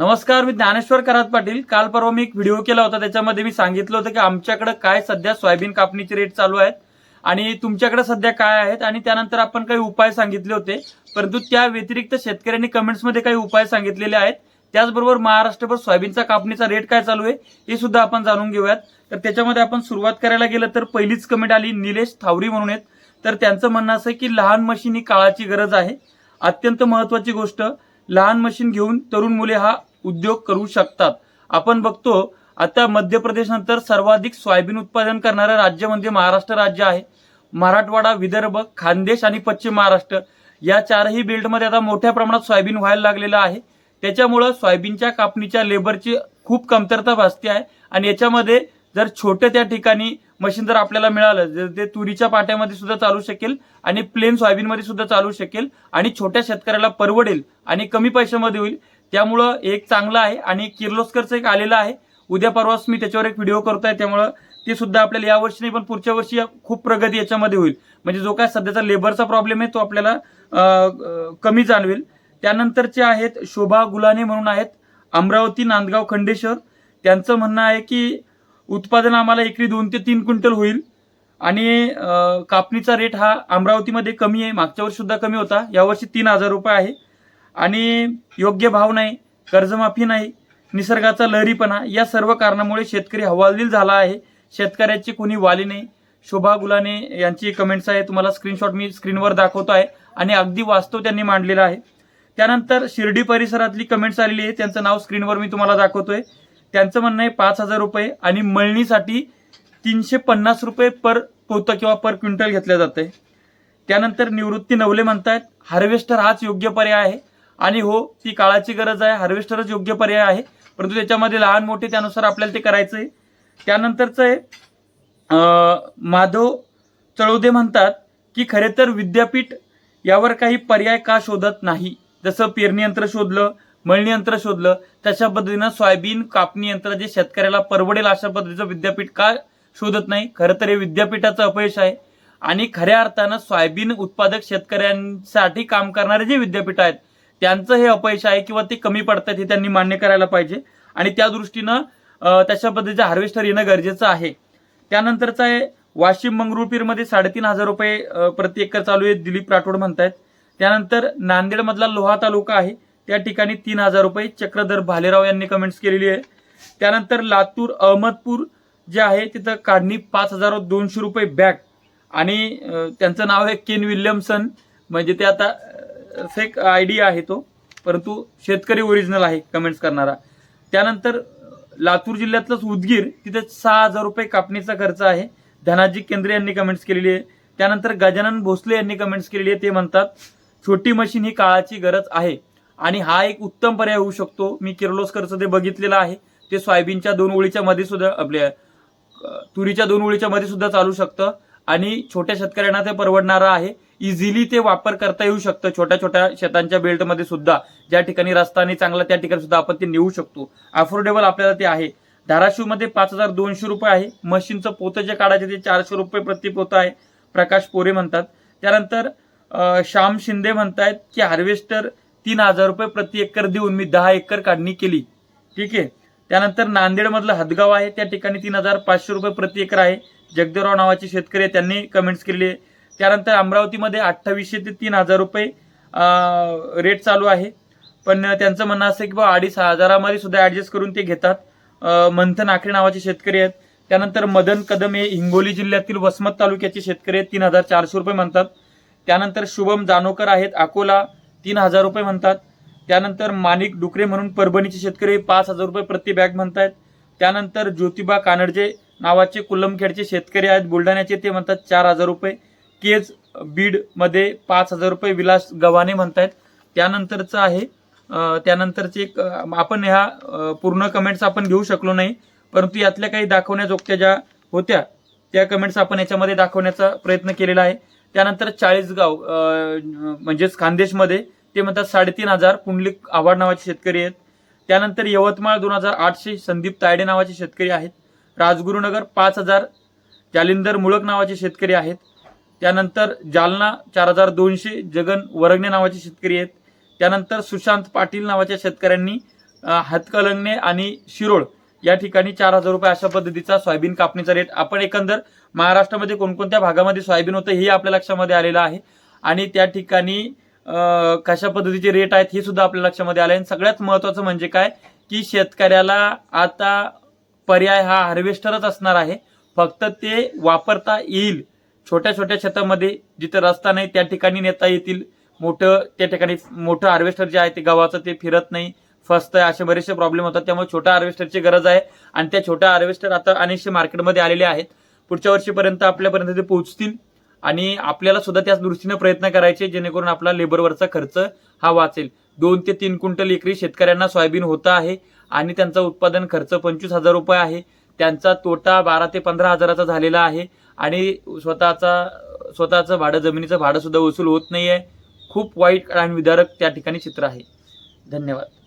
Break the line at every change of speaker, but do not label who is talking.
नमस्कार मी ज्ञानेश्वर करात पाटील. काल परवा मी एक व्हिडिओ केला होता त्याच्यामध्ये मी सांगितलं होतं की आमच्याकडे काय सध्या सोयाबीन कापणीचे रेट चालू आहेत आणि तुमच्याकडे सध्या काय आहेत आणि त्यानंतर आपण काही उपाय सांगितले होते. परंतु त्या व्यतिरिक्त शेतकऱ्यांनी कमेंट्समध्ये काही उपाय सांगितलेले आहेत. त्याचबरोबर महाराष्ट्रभर सोयाबीनचा कापणीचा रेट काय चालू आहे हे सुद्धा आपण जाणून घेऊयात. तर त्याच्यामध्ये आपण सुरुवात करायला गेलं तर पहिलीच कमेंट आली निलेश थावरी म्हणून आहेत. तर त्यांचं म्हणणं असं आहे की लहान मशीन ही काळाची गरज आहे. अत्यंत महत्वाची गोष्ट लहान मशीन घेऊन तरुण मुले हा उद्योग करू शकतात. आपण बघतो आता मध्य प्रदेश नंतर सर्वाधिक सोयाबीन उत्पादन करणारं राज्य म्हणजे महाराष्ट्र राज्य आहे. मराठवाडा विदर्भ खानदेश आणि पश्चिम महाराष्ट्र या चारही बेल्टमध्ये आता मोठ्या प्रमाणात सोयाबीन व्हायला लागलेलं आहे. त्याच्यामुळं सोयाबीनच्या कापणीच्या लेबरची खूप कमतरता भासते आहे आणि याच्यामध्ये जर छोट्या त्या ठिकाणी मशीन जर आपल्याला मिळालं जर ते तुरीच्या पाट्यामध्ये सुद्धा चालू शकेल आणि प्लेन सोयाबीनमध्ये सुद्धा चालू शकेल आणि छोट्या शेतकऱ्याला परवडेल आणि कमी पैशामध्ये होईल त्यामुळं एक चांगलं आहे आणि किर्लोस्करचं एक आलेलं आहे. उद्या परवाच मी त्याच्यावर एक व्हिडिओ करतोय त्यामुळं ते सुद्धा आपल्याला या वर्षी नाही पण पुढच्या वर्षी या- खूप प्रगती याच्यामध्ये होईल. म्हणजे जो काय सध्याचा लेबरचा प्रॉब्लेम आहे तो आपल्याला कमी जाणवेल. त्यानंतरचे आहेत शोभा गुलाने म्हणून आहेत अमरावती नांदगाव खंडेश्वर. त्यांचं म्हणणं आहे की उत्पादन आम्हाला एकरी दोन ते तीन क्विंटल होईल. आणि कापणीचा रेट हा अमरावतीमध्ये कमी आहे मागच्या वर्षीसुद्धा कमी होता. यावर्षी तीन हजार रुपये आहे. आणि योग्य भाव नाही कर्जमाफी नाही निसर्गाचा लहरीपणा या सर्व कारणामुळे शेतकरी हवालदिल झाला आहे. शेतकऱ्याची कोणी वाली नाही. शोभा गुलाने यांची कमेंट्स आहे तुम्हाला स्क्रीनशॉट मी स्क्रीनवर दाखवतो आहे आणि अगदी वास्तव त्यांनी मांडलेला आहे. त्यानंतर शिर्डी परिसरातली कमेंट्स आलेली आहे त्यांचं नाव स्क्रीनवर मी तुम्हाला दाखवतोय. त्यांचं म्हणणं आहे पाच हजार रुपये आणि मळणीसाठी तीनशे पन्नास रुपये पर पोतं किंवा पर क्विंटल घेतलं जातंय. त्यानंतर निवृत्ती नवले म्हणतायत हार्वेस्टर हाच योग्य पर्याय आहे. आणि हो ती काळाची गरज आहे हार्वेस्टरच योग्य पर्याय आहे. परंतु त्याच्यामध्ये लहान मोठे त्यानुसार आपल्याला ते करायचं आहे त्यानंतरचं आहे माधव चळोदे म्हणतात की खरे तर विद्यापीठ यावर काही पर्याय का शोधत नाही? जसं पेरणी यंत्र शोधलं मळणी यंत्र शोधलं तशा पद्धतीनं सोयाबीन कापणी यंत्र जे शेतकऱ्याला परवडेल अशा पद्धतीचं विद्यापीठ का शोधत नाही? खरं तर हे विद्यापीठाचं अपयश आहे. आणि खऱ्या अर्थानं सोयाबीन उत्पादक शेतकऱ्यांसाठी काम करणारे जे विद्यापीठ आहेत त्यांचं हे अपयश आहे किंवा ते कमी पडतात हे त्यांनी मान्य करायला पाहिजे. आणि त्या दृष्टीनं तशा पद्धतीचं हार्वेस्टर येणं गरजेचं आहे. त्यानंतरचं आहे वाशिम मंगरुळपीरमध्ये साडेतीन हजार रुपये प्रति एकर चालू आहे दिलीप राठोड म्हणतायत. त्यानंतर नांदेडमधला लोहा तालुका आहे त्या ठिकाणी तीन हजार रुपये चक्रधर भालेराव यांनी कमेंट्स केलेली आहे. त्यानंतर लातूर अहमदपूर जे आहे तिथं काढणी पाच हजार दोनशे रुपये बॅग. आणि त्यांचं नाव आहे केन विल्यमसन. म्हणजे ते आता फेक आय डी आहे तो परंतु शेतकरी ओरिजिनल आहे कमेंट्स करणारा. त्यानंतर लातूर जिल्ह्यातलंच उदगीर तिथे सहा हजार रुपये कापणीचा खर्च आहे. धनाजी केंद्रे यांनी कमेंट्स केलेली आहे. त्यानंतर गजानन भोसले यांनी कमेंट्स केलेली आहे. ते म्हणतात छोटी मशीन ही काळाची गरज आहे आणि हा एक उत्तम पर्याय होऊ शकतो. मी किर्लोस्करचं ते बघितलेलं आहे. ते सोयाबीनच्या दोन ओळीच्या मध्ये सुद्धा आपल्या तुरीच्या दोन ओळीच्या मध्ये सुद्धा चालू शकतं. आणि छोट्या शेतकऱ्यांना ते परवडणारं आहे. इझिली ते वापर करता येऊ शकतं. छोट्या छोट्या शेतांच्या बेल्टमध्ये सुद्धा. ज्या ठिकाणी रस्ता नाही चांगला त्या ठिकाणी सुद्धा आपण ते नेऊ शकतो. अफोर्डेबल आपल्याला ते आहे. धाराशिवमध्ये पाच हजार दोनशे रुपये आहे. मशीनचं पोतं जे काढायचे ते चारशे रुपये प्रति पोतं आहे. प्रकाश पोरे म्हणतात. त्यानंतर श्याम शिंदे म्हणतायत की हार्वेस्टर तीन हजार रुपये प्रति एकर देऊन मी दहा एकर काढणी केली. ठीक आहे? त्यानंतर नांदेडमधलं हदगाव आहे. त्या ठिकाणी तीन हजार पाचशे रुपये प्रति एकर आहे. जगदेवराव नावाचे शेतकरी आहे त्यांनी कमेंट्स केले त्यानंतर अमरावतीमध्ये अठ्ठावीसशे ते तीन हजार रुपये रेट चालू आहे. पण त्यांचं म्हणणं असं आहे की बा अडीच हजारामध्ये सुद्धा ॲडजस्ट करून ते घेतात. मंथन आखरे नावाचे शेतकरी आहेत. त्यानंतर मदन कदम हे हिंगोली जिल्ह्यातील वसमत तालुक्याचे शेतकरी आहेत. तीन हजार चारशे रुपये म्हणतात. त्यानंतर शुभम जानोकर आहेत. अकोला तीन हजार रुपये म्हणतात. त्यानंतर माणिक डुकरे म्हणून परभणीचे शेतकरी पाच हजार रुपये प्रति बॅग म्हणतायत. त्यानंतर ज्योतिबा कानडजे नावाचे कुलमखेडचे शेतकरी आहेत. बुलढाण्याचे ते म्हणतात चार हजार रुपये. केज बीडमध्ये पाच हजार रुपये विलास गव्हाणे म्हणतायत. त्यानंतरचं आहे त्यानंतरचे एक आपण ह्या पूर्ण कमेंट्स आपण घेऊ शकलो नाही परंतु यातल्या काही दाखवण्याजोगत्या ज्या होत्या त्या कमेंट्स आपण याच्यामध्ये दाखवण्याचा प्रयत्न केलेला आहे. त्यानंतर चाळीसगाव म्हणजेच खानदेशमध्ये ते म्हणतात साडेतीन हजार पुंडलिक आव्हाड नावाचे शेतकरी आहेत. त्यानंतर यवतमाळ दोन हजार आठशे संदीप तायडे नावाचे शेतकरी आहेत. राजगुरुनगर पाच हजार जालिंदर मुळक नावाचे शेतकरी आहेत. त्यानंतर जालना चार हजार दोनशे जगन वरगणे नावाचे शेतकरी आहेत. त्यानंतर सुशांत पाटील नावाच्या शेतकऱ्यांनी हातकलंगणे आणि शिरोळ या ठिकाणी चार हजार रुपये अशा पद्धतीचा सोयाबीन कापणीचा रेट आपण एकंदर महाराष्ट्रामध्ये कोणकोणत्या भागामध्ये सोयाबीन होतं हे आपल्या लक्षामध्ये आलेलं आहे. आणि त्या ठिकाणी कशा पद्धतीचे रेट आहेत हे सुद्धा आपल्या लक्षामध्ये आलं आणि सगळ्यात महत्त्वाचं म्हणजे काय? की शेतकऱ्याला आता पर्याय हा हार्वेस्टरच असणार आहे. फक्त ते वापरता येईल. छोट्या छोट्या शेतामध्ये जिथं रस्ता नाही त्या ठिकाणी नेता येतील. मोठं त्या ठिकाणी मोठं हार्वेस्टर जे आहे ते गव्हाचं ते फिरत नाही. फसतं असे बरेचसे प्रॉब्लेम होतात. त्यामुळे छोट्या हार्वेस्टरची गरज आहे. आणि त्या छोट्या हार्वेस्टर आता अनेकशे मार्केटमध्ये आलेले आहेत. पुढच्या वर्षीपर्यंत आपल्यापर्यंत ते पोहोचतील. आणि आपल्याला सुद्धा त्याच दृष्टीनं प्रयत्न करायचे जेणेकरून आपला लेबरवरचा खर्च हा वाचेल. दोन ते तीन क्विंटल एकरी शेतकऱ्यांना सोयाबीन होतं आहे आणि त्यांचा उत्पादन खर्च पंचवीस हजार रुपये आहे. त्यांचा तोटा बारा ते पंधरा हजाराचा झालेला आहे आणि स्वतःचा स्वतःचं भाडं जमिनीचं भाडं सुद्धा वसूल होत नाही आहे खूप वाईट आणि विदारक त्या ठिकाणी चित्र आहे. धन्यवाद.